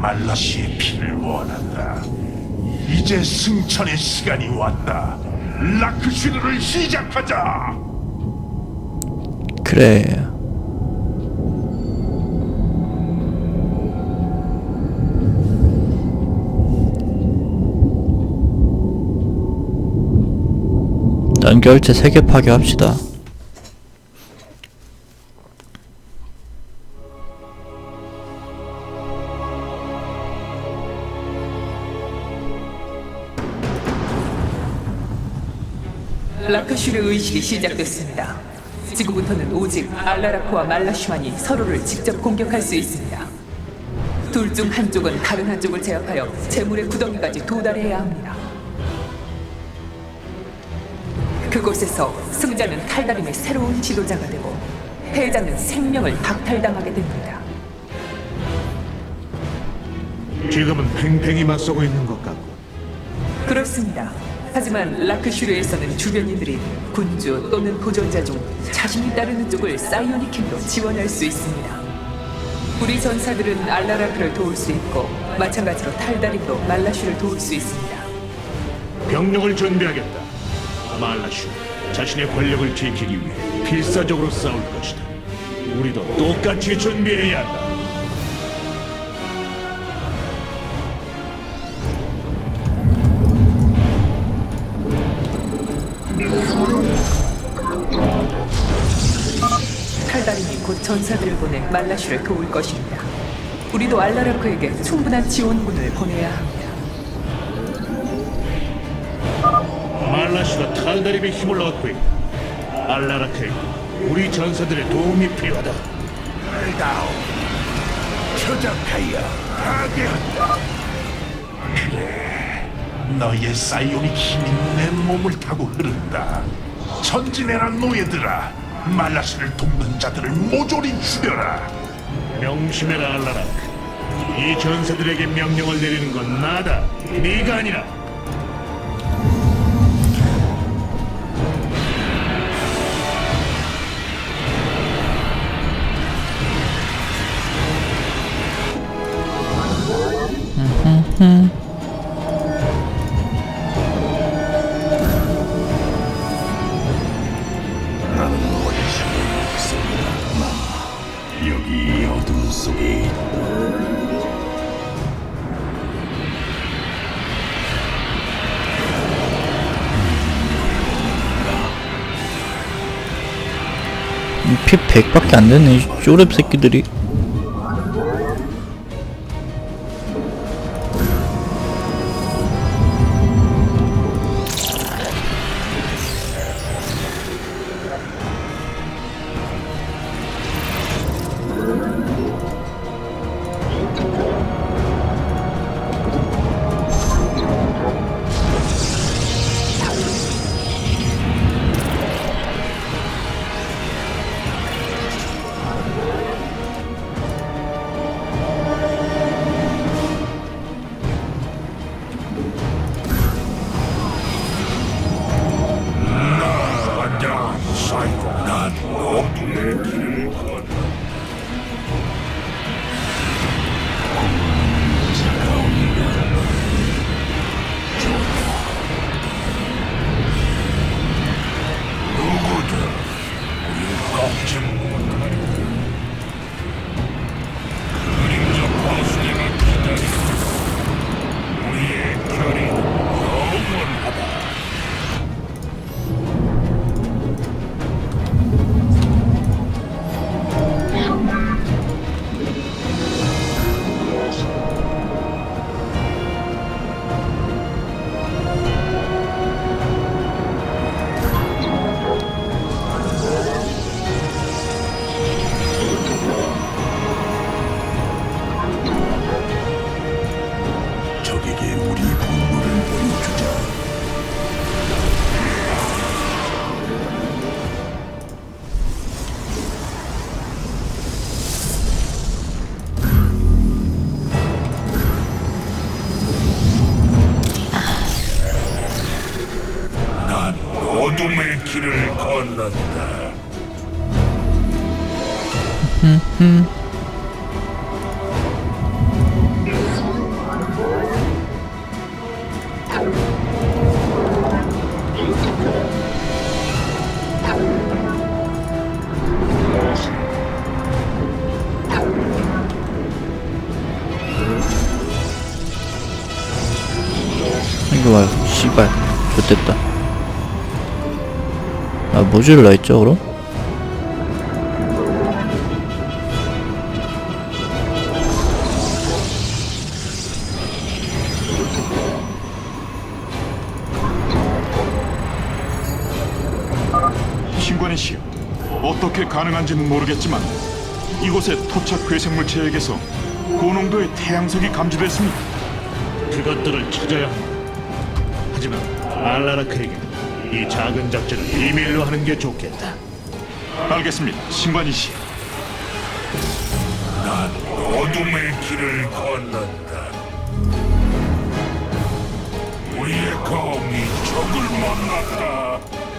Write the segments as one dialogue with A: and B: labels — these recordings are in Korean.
A: 말라시의 피를 원한다. 이제 승천의 시간이 왔다. 라크슈르를 시작하자.
B: 그래. 연결체 3개 파괴합시다.
C: 라크슈르 의식이 시작됐습니다. 지금부터는 오직 알라라코와 말라슈만이 서로를 직접 공격할 수 있습니다. 둘 중 한쪽은 다른 한쪽을 제압하여 재물의 구덩이까지 도달해야 합니다. 그곳에서 승자는 탈다림의 새로운 지도자가 되고 패자는 생명을 박탈당하게 됩니다.
D: 지금은 팽팽히 맞서고 있는 것 같고
C: 그렇습니다. 하지만 라크슈르에서는 주변인들이 군주 또는 도전자 중 자신이 따르는 쪽을 사이오닉 힘으로 지원할 수 있습니다. 우리 전사들은 알라라크를 도울 수 있고 마찬가지로 탈다림도 말라슈를 도울 수 있습니다.
D: 병력을 준비하겠다. 말라슈, 자신의 권력을 지키기 위해 필사적으로 싸울 것이다. 우리도 똑같이 준비해야 한다.
C: 전사들을 보내 말라슈를 도울 것입니다. 우리도 알라라크에게 충분한 지원군을 보내야 합니다.
D: 말라슈가 탈다림의 힘을 얻고 있다. 알라라크에 우리 전사들의 도움이 필요하다.
A: 알다오. 표적하여 파괴한다. 그래. 너의 사이오닉 힘이 내 몸을 타고 흐른다. 전진해라 노예들아. 말라시를 돕는 자들을 모조리 죽여라.
D: 명심해라 알라라크. 이 전사들에게 명령을 내리는 건 나다. 네가 아니라.
A: 여
B: 100밖에 안 되네, 이 쪼렙 새끼들이.
A: 음.
E: 이거 봐요 씨발 좋됐다 아 뭐 모듈라 있죠 그럼?
F: 어떻게 가능한지는 모르겠지만 이곳의 토착 괴생물 체액에서 고농도의 태양석이 감지됐습니다.
D: 그것들을 찾아야 한다. 하지만 알라라크에게 이 작은 작전을 비밀로 하는 게 좋겠다.
F: 알겠습니다, 신관이시여.
B: 어둠의 길을 건넌다. 우리의 검이 적을 만났다.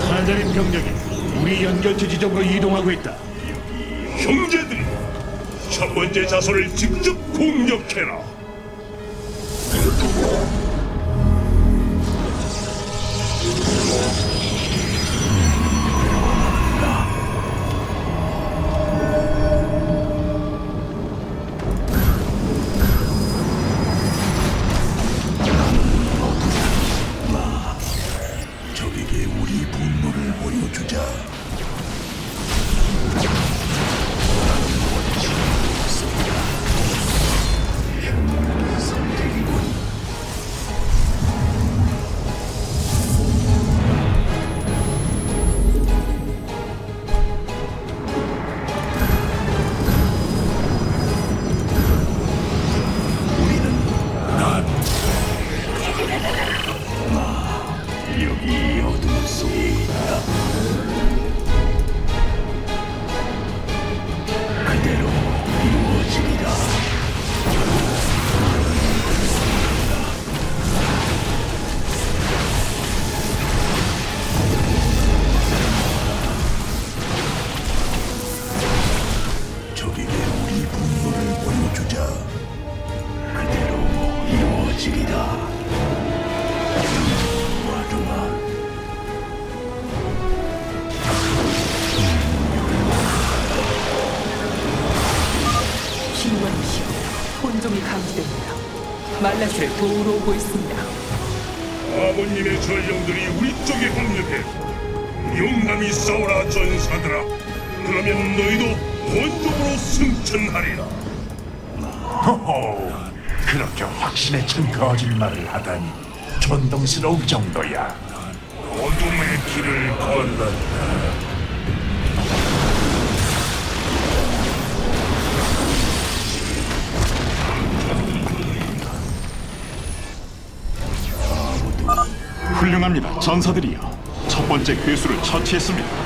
D: 타자린 병력이 우리 연결체 지점으로 이동하고 있다.
B: 형제들이 첫 번째 자손을 직접 공격해라. 보여
C: 말라스를 도우러 오고 있습니다.
B: 아버님의 전령들이 우리 쪽에 합류해 용감히 싸우라 전사들아. 그러면 너희도 본종으로 승천하리라. 호호 그렇게 확신에 찬 거짓말을 하다니 존동스러울 정도야. 어둠의 길을 건넌다
F: 훌륭합니다, 전사들이여. 첫 번째 괴수를 처치했습니다.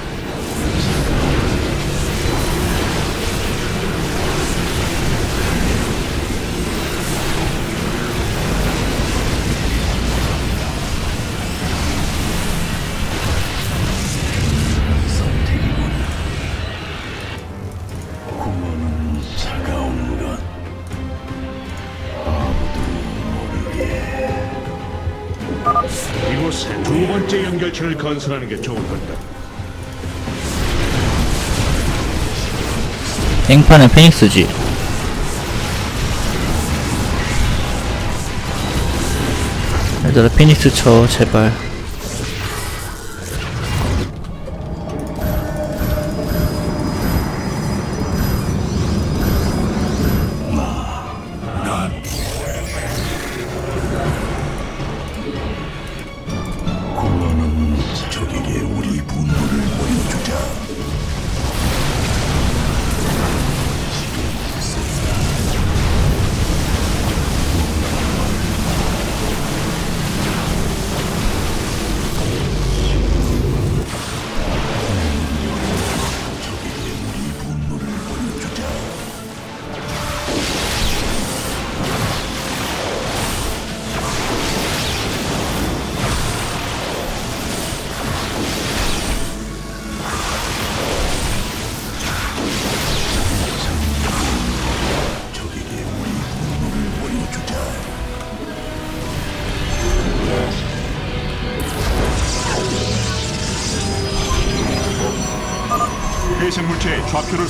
D: 두 번째 연결체를 건설하는 게 좋을 건다.
E: 땡판은 페닉스지 얘들아 피닉스 쳐 제발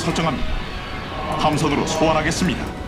F: 설정합니다. 함선으로 소환하겠습니다.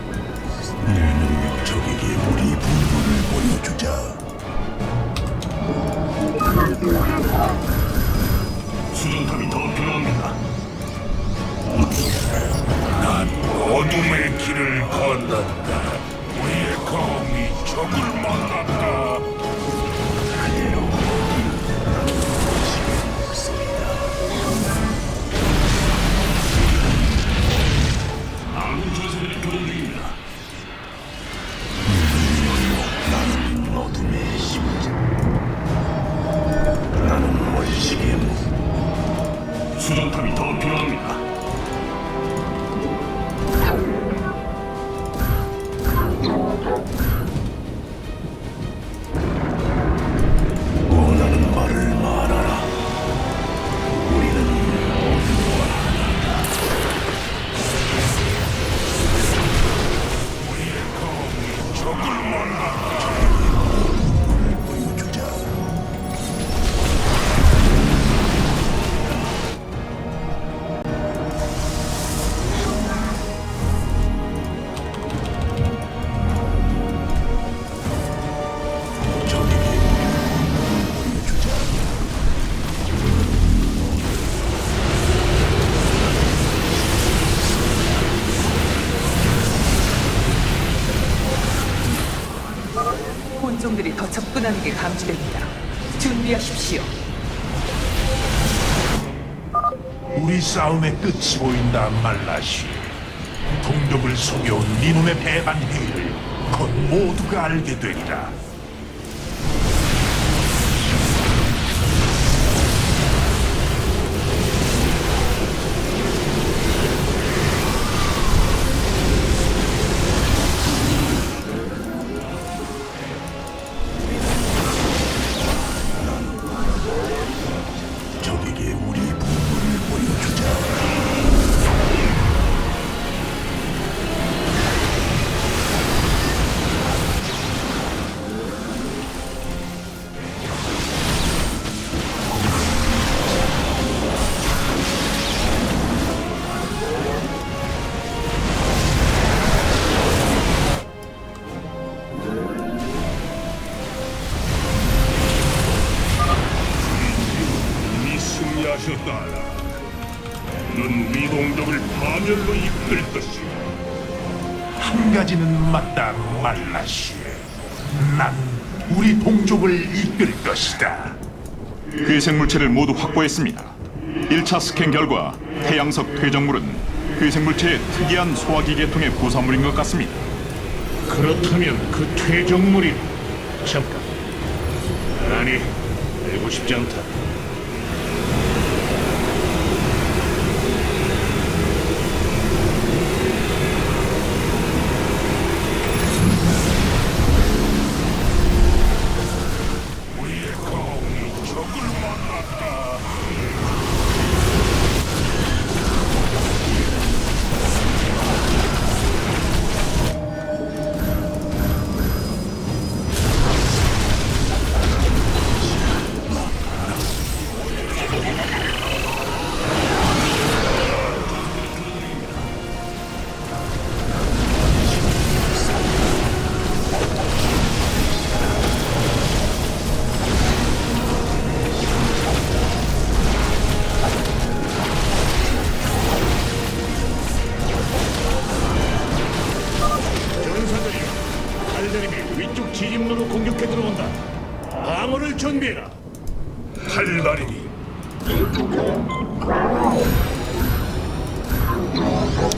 C: 접근하는 게 감지됩니다. 준비하십시오.
A: 우리 싸움의 끝이 보인다 말라시 동족을 속여온 네 놈의 배반 행위를 곧 모두가 알게 되리라 하셨다. 넌 미동족을 파멸로 이끌 것이오. 한 가지는 맞다, 말라시. 난 우리 동족을 이끌 것이다.
F: 괴생물체를 모두 확보했습니다. 1차 스캔 결과 태양석 퇴적물은 괴생물체의 특이한 소화기 계통의 부산물인 것 같습니다.
D: 그렇다면 그 퇴적물이 잠깐 아니 알고 싶지 않다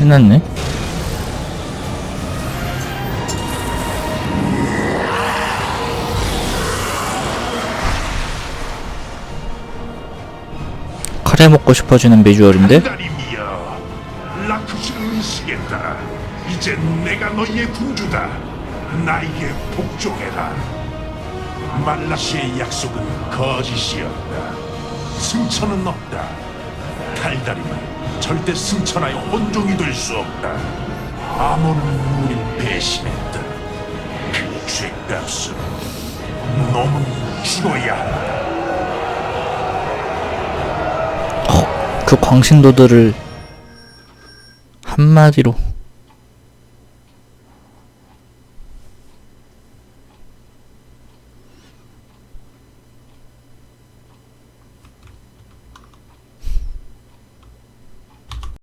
B: 해놨네 카레 먹고 싶어지는 비주얼인데.
A: 이제 내가 너희의 군주다. 나에게 복종해라. 말라시의 약속은 거짓이었다. 승천은 없다. 달달임은 절대 승천하여 혼종이 될 수 없다. 아몬은 우릴 배신했다. 그 죄값으로 놈은 죽어야 한다.
B: 그 광신도들을
E: 한마디로